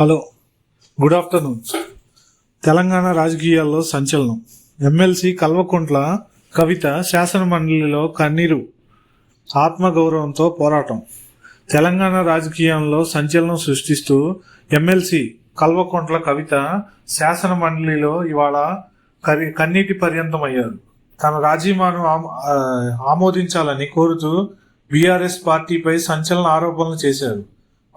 Hello good afternoon. Telangana రాజకీయాల్లో సంచలనం. MLC Kalvakuntla Kavitha శాసన మండలిలో కన్నీరు ఆత్మగౌరవంతో పోరాటం. తెలంగాణ రాజకీయాల్లో సంచలనం సృష్టిస్తూ ఎమ్మెల్సీ కల్వకుంట్ల కవిత శాసన మండలిలో ఇవాళ కరి- కన్నీటి పర్యంతమయ్యారు. తన రాజీనామాను ఆమోదించాలని కోరుతూ బీఆర్ఎస్ పార్టీపై సంచలన ఆరోపణలు చేశారు.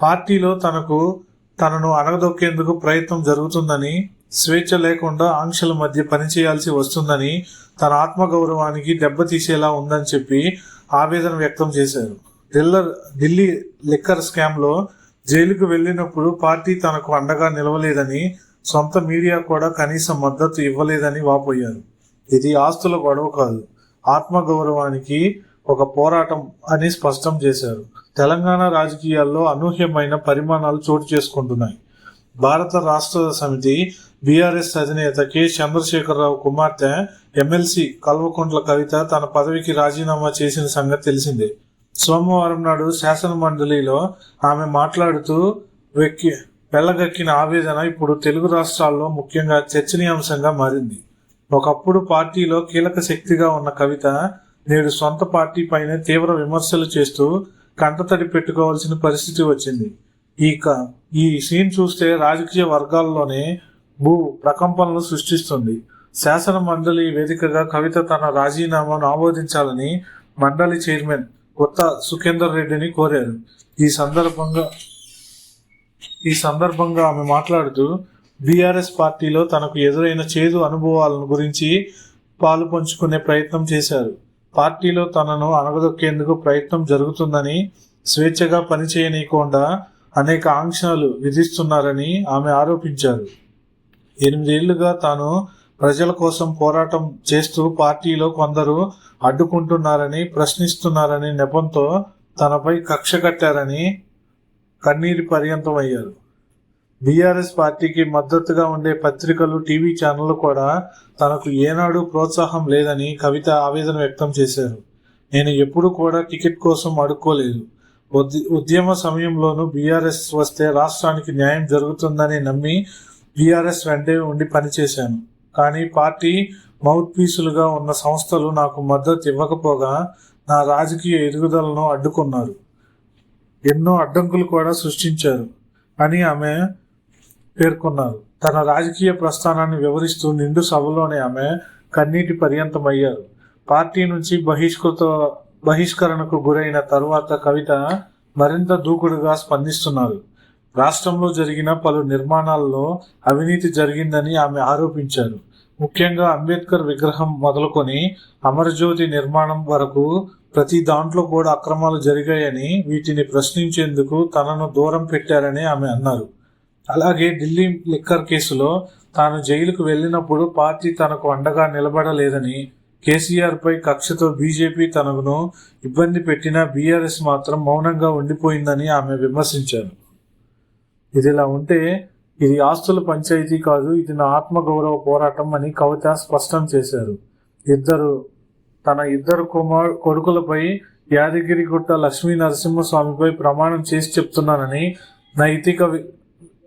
పార్టీలో తనకు తనను అణగదొక్కేందుకు ప్రయత్నం జరుగుతుందని స్వేచ్ఛ లేకుండా ఆంక్షల మధ్య పనిచేయాల్సి వస్తుందని తన ఆత్మగౌరవానికి దెబ్బతీసేలా ఉందని చెప్పి ఆవేదన వ్యక్తం చేశారు. ఢిల్లర్ ఢిల్లీ లిక్కర్ స్కామ్లో జైలుకు వెళ్ళినప్పుడు పార్టీ తనకు అండగా నిలవలేదని సొంత మీడియా కూడా కనీసం మద్దతు ఇవ్వలేదని వాపోయారు. ఇది ఆస్తుల గొడవ కాదు. ఆత్మగౌరవానికి ఒక పోరాటం అని స్పష్టం చేశారు. తెలంగాణ రాజకీయాల్లో అనూహ్యమైన పరిమాణాలు చోటు చేసుకుంటున్నాయి. భారత రాష్ట్ర సమితి బీఆర్ఎస్ అధినేత కె చంద్రశేఖరరావు కుమార్తె ఎమ్మెల్సీ కల్వకుంట్ల కవిత తన పదవికి రాజీనామా చేసిన సంగతి తెలిసిందే. సోమవారం నాడు శాసన మండలిలో ఆమె మాట్లాడుతూ వెక్కి వెళ్ళగక్కిన ఆవేదన ఇప్పుడు తెలుగు రాష్ట్రాల్లో ముఖ్యంగా చర్చనీయాంశంగా మారింది. ఒకప్పుడు పార్టీలో కీలక శక్తిగా ఉన్న కవిత నేడు సొంత పార్టీ పైన తీవ్ర విమర్శలు చేస్తూ కంటతడి పెట్టుకోవాల్సిన పరిస్థితి వచ్చింది. ఈ క- ఈ సీన్ చూస్తే రాజకీయ వర్గాల్లోనే భూ ప్రకంపనలు సృష్టిస్తుంది. శాసన మండలి వేదికగా కవిత తన రాజీనామాను ఆమోదించాలని మండలి చైర్మన్ కొత్త సుఖేందర్ రెడ్డిని కోరారు. ఈ సందర్భంగా ఈ సందర్భంగా ఆమె మాట్లాడుతూ బీఆర్ఎస్ పార్టీలో తనకు ఎదురైన చేదు అనుభవాలను గురించి పాలు పంచుకునే ప్రయత్నం చేశారు. పార్టీలో తనను అణగదొక్కేందుకు ప్రయత్నం జరుగుతుందని స్వేచ్ఛగా పనిచేయనీయకుండా అనేక ఆంక్షలు విధిస్తున్నారని ఆమె ఆరోపించారు. ఎనిమిదేళ్ళుగా తాను ప్రజల కోసం పోరాటం చేస్తూ పార్టీలో కొందరు అడ్డుకుంటున్నారని ప్రశ్నిస్తున్నారని నెపంతో తనపై కక్ష కట్టారని కన్నీరు పర్యంతమయ్యారు బీఆర్ఎస్ పార్టీకి మద్దతుగా ఉండే పత్రికలు టీవీ ఛానళ్ళు కూడా తనకు ఏనాడు ప్రోత్సాహం లేదని కవిత ఆవేదన వ్యక్తం చేశారు. నేను ఎప్పుడు కూడా టికెట్ కోసం అడుక్కోలేదు. ఉద్య- ఉద్యమ సమయంలోనూ బీఆర్ఎస్ వస్తే రాష్ట్రానికి న్యాయం జరుగుతుందని నమ్మి బీఆర్ఎస్ వెంటే ఉండి పనిచేశాను. కానీ పార్టీ మౌత్ పీసులుగా ఉన్న సంస్థలు నాకు మద్దతు ఇవ్వకపోగా నా రాజకీయ ఎదుగుదలను అడ్డుకున్నారు. ఎన్నో అడ్డంకులు కూడా సృష్టించారు. అని ఆమె పేర్కొన్నారు. తన రాజకీయ ప్రస్థానాన్ని వివరిస్తూ నిండు సభలోనే ఆమె కన్నీటి పర్యంతమయ్యారు. పార్టీ నుంచి బహిష్కృత బహిష్కరణకు గురైన తరువాత కవిత మరింత దూకుడుగా స్పందిస్తున్నారు. రాష్ట్రంలో జరిగిన పలు నిర్మాణాల్లో అవినీతి జరిగిందని ఆమె ఆరోపించారు. ముఖ్యంగా అంబేద్కర్ విగ్రహం మొదలుకొని అమరజ్యోతి నిర్మాణం వరకు ప్రతి దాంట్లో కూడా అక్రమాలు జరిగాయని వీటిని ప్రశ్నించేందుకు తనను దూరం పెట్టారని ఆమె అన్నారు. అలాగే ఢిల్లీ లిక్కర్ కేసులో తాను జైలుకు వెళ్ళినప్పుడు పార్టీ తనకు అండగా నిలబడలేదని కేసీఆర్ పై కక్షతో బీజేపీ తనను ఇబ్బంది పెట్టినా బీఆర్ఎస్ మాత్రం మౌనంగా ఉండిపోయిందని ఆమె విమర్శించారు. ఇదిలా ఉంటే ఇది ఆస్తుల పంచాయతీ కాదు ఇది నా ఆత్మగౌరవ పోరాటం అని కవిత స్పష్టం చేశారు. ఇద్దరు తన ఇద్దరు కుమార్ కొడుకులపై యాదగిరిగుట్ట లక్ష్మీ నరసింహస్వామిపై ప్రమాణం చేసి చెప్తున్నానని నైతిక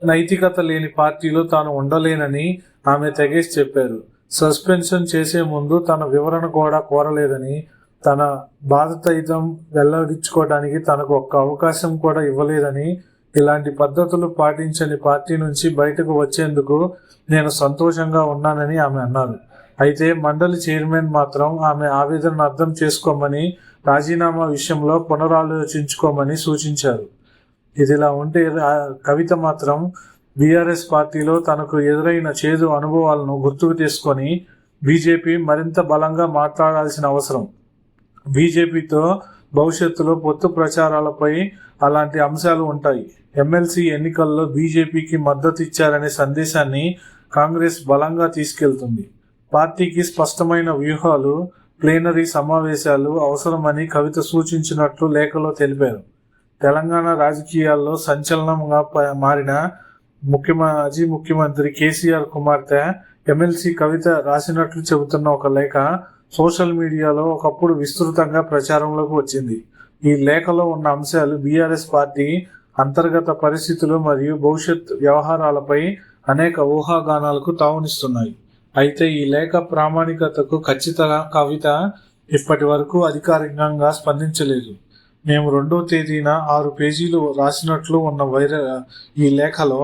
నైతికత లేని పార్టీలో తాను ఉండలేనని ఆమె తెగేసి చెప్పారు. సస్పెన్షన్ చేసే ముందు తన వివరణ కూడా కోరలేదని తన బాధతయితం వెల్లడించుకోవడానికి తనకు ఒక్క అవకాశం కూడా ఇవ్వలేదని ఇలాంటి పద్ధతులు పాటించని పార్టీ నుంచి బయటకు వచ్చేందుకు నేను సంతోషంగా ఉన్నానని ఆమె అన్నారు. అయితే మండలి చైర్మన్ మాత్రం ఆమె ఆవేదనను అర్థం చేసుకోమని రాజీనామా విషయంలో పునరాలోచించుకోమని సూచించారు. ఇదిలా ఉంటే కవిత మాత్రం బీఆర్ఎస్ పార్టీలో తనకు ఎదురైన చేదు అనుభవాలను గుర్తుకు తీసుకొని బీజేపీ మరింత బలంగా మాట్లాడాల్సిన అవసరం. బీజేపీతో భవిష్యత్తులో పొత్తు ప్రచారాలపై అలాంటి అంశాలు ఉంటాయి. ఎమ్మెల్సీ ఎన్నికల్లో బీజేపీకి మద్దతు ఇచ్చారనే సందేశాన్ని కాంగ్రెస్ బలంగా తీసుకెళ్తుంది. పార్టీకి స్పష్టమైన వ్యూహాలు ప్లేనరీ సమావేశాలు అవసరమని కవిత సూచించినట్లు లేఖలో తెలిపారు. తెలంగాణ రాజకీయాల్లో సంచలనంగా మారిన ముఖ్య మాజీ ముఖ్యమంత్రి కేసీఆర్ కుమార్తె ఎమ్మెల్సీ కవిత రాసినట్లు చెబుతున్న ఒక లేఖ సోషల్ మీడియాలో ఒకప్పుడు విస్తృతంగా ప్రచారంలోకి వచ్చింది. ఈ లేఖలో ఉన్న అంశాలు బీఆర్ఎస్ పార్టీ అంతర్గత పరిస్థితులు మరియు భవిష్యత్ వ్యవహారాలపై అనేక ఊహాగానాలకు తావునిస్తున్నాయి. అయితే ఈ లేఖ ప్రామాణికతకు ఖచ్చితంగా కవిత ఇప్పటి వరకు అధికారికంగా స్పందించలేదు. మేము రెండో తేదీన ఆరు పేజీలు రాసినట్లు ఉన్న వైర ఈ లేఖలో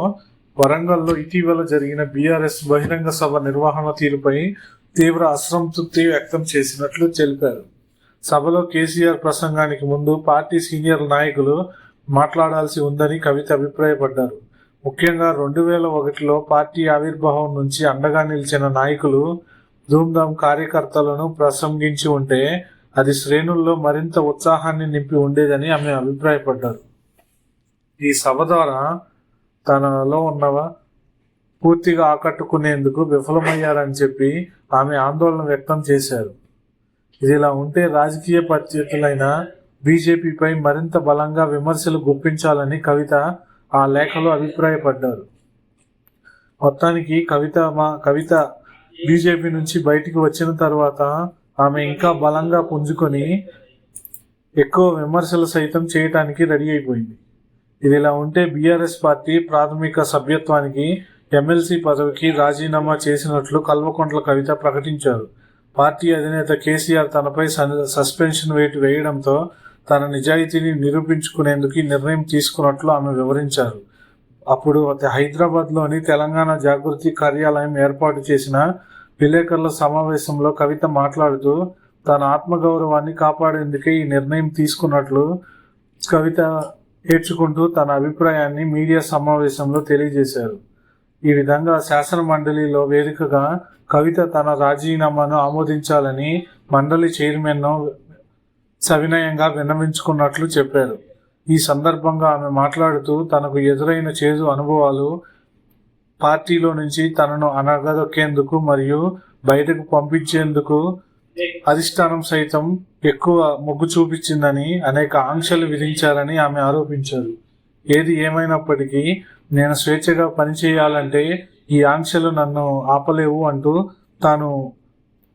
వరంగల్లో ఇటీవల జరిగిన బీఆర్ఎస్ బహిరంగ సభ నిర్వహణ తీరుపై తీవ్ర అసంతృప్తి వ్యక్తం చేసినట్లు తెలిపారు. సభలో కేసీఆర్ ప్రసంగానికి ముందు పార్టీ సీనియర్ నాయకులు మాట్లాడాల్సి ఉందని కవిత అభిప్రాయపడ్డారు. ముఖ్యంగా రెండు వేల ఒకటిలో పార్టీ ఆవిర్భావం నుంచి అండగా నిలిచిన నాయకులు ధూమ్ధామ్ కార్యకర్తలను ప్రసంగించి ఉంటే అది శ్రేణుల్లో మరింత ఉత్సాహాన్ని నింపి ఉండేదని ఆమె అభిప్రాయపడ్డారు. ఈ సభ ద్వారా తనలో ఉన్నవ పూర్తిగా ఆకట్టుకునేందుకు విఫలమయ్యారని చెప్పి ఆమె ఆందోళన వ్యక్తం చేశారు. ఇదిలా ఉంటే రాజకీయ ప్రత్యర్థులైన బీజేపీపై మరింత బలంగా విమర్శలు గుప్పించాలని కవిత ఆ లేఖలో అభిప్రాయపడ్డారు. మొత్తానికి కవిత మా కవిత బీజేపీ నుంచి బయటికి వచ్చిన తర్వాత ఆమె ఇంకా బలంగా పుంజుకొని ఎక్కువ విమర్శలు సైతం చేయటానికి రెడీ అయిపోయింది. ఇదిలా ఉంటే బీఆర్ఎస్ పార్టీ ప్రాథమిక సభ్యత్వానికి ఎమ్మెల్సీ పదవికి రాజీనామా చేసినట్లు కల్వకుంట్ల కవిత ప్రకటించారు. పార్టీ అధినేత కేసీఆర్ తనపై సస్పెన్షన్ వేటు వేయడంతో తన నిజాయితీని నిరూపించుకునేందుకు నిర్ణయం తీసుకున్నట్లు ఆమె వివరించారు. అప్పుడు హైదరాబాద్లోని తెలంగాణ జాగృతి కార్యాలయం ఏర్పాటు చేసిన విలేకరుల సమావేశంలో కవిత మాట్లాడుతూ తన ఆత్మగౌరవాన్ని కాపాడేందుకే ఈ నిర్ణయం తీసుకున్నట్లు కవిత ఏడ్చుకుంటూ తన అభిప్రాయాన్ని మీడియా సమావేశంలో తెలియజేశారు. ఈ విధంగా శాసన మండలిలో వేదికగా కవిత తన రాజీనామాను ఆమోదించాలని మండలి చైర్మన్ను సవినయంగా విన్నవించుకున్నట్లు చెప్పారు. ఈ సందర్భంగా ఆమె మాట్లాడుతూ తనకు ఎదురైన చేదు అనుభవాలు పార్టీలో నుంచి తనను అనగదొక్కేందుకు మరియు బయటకు పంపించేందుకు అధిష్టానం సైతం ఎక్కువ మొగ్గు చూపించిందని అనేక ఆంక్షలు విధించారని ఆమె ఆరోపించారు. ఏది ఏమైనప్పటికీ నేను స్వేచ్ఛగా పనిచేయాలంటే ఈ ఆంక్షలు నన్ను ఆపలేవు అంటూ తాను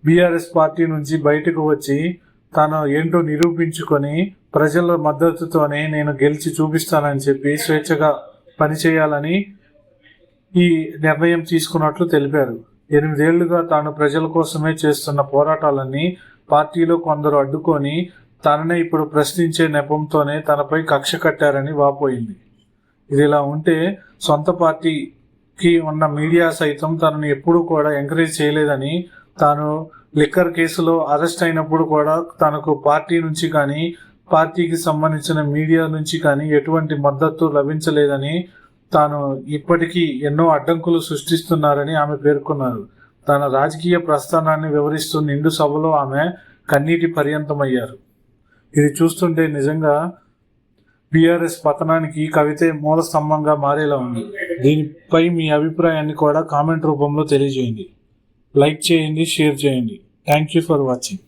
బీఆర్ఎస్ పార్టీ నుంచి బయటకు వచ్చి తాను ఏంటో నిరూపించుకొని ప్రజల మద్దతుతోనే నేను గెలిచి చూపిస్తానని చెప్పి స్వేచ్ఛగా పనిచేయాలని ఈ నిర్ణయం తీసుకున్నట్లు తెలిపారు. ఎనిమిదేళ్ళుగా తాను ప్రజల కోసమే చేస్తున్న పోరాటాలన్నీ పార్టీలో కొందరు అడ్డుకొని తననే ఇప్పుడు ప్రశ్నించే నెపంతోనే తనపై కక్ష కట్టారని వాపోయింది. ఇదిలా ఉంటే సొంత పార్టీకి ఉన్న మీడియా సైతం తనను ఎప్పుడూ కూడా ఎంకరేజ్ చేయలేదని తాను లిక్కర్ కేసులో అరెస్ట్ అయినప్పుడు కూడా తనకు పార్టీ నుంచి కానీ పార్టీకి సంబంధించిన మీడియా నుంచి కానీ ఎటువంటి మద్దతు లభించలేదని తాను ఇప్పటికీ ఎన్నో అడ్డంకులు సృష్టిస్తున్నారని ఆమె పేర్కొన్నారు. తన రాజకీయ ప్రస్థానాన్ని వివరిస్తూ నిండు సభలో ఆమె కన్నీటి పర్యంతమయ్యారు. ఇది చూస్తుంటే నిజంగా బీఆర్ఎస్ పతనానికి కవితే మూల స్తంభంగా మారేలా ఉంది. దీనిపై మీ అభిప్రాయాన్ని కూడా కామెంట్ రూపంలో తెలియజేయండి. లైక్ చేయండి షేర్ చేయండి. Thank you for watching.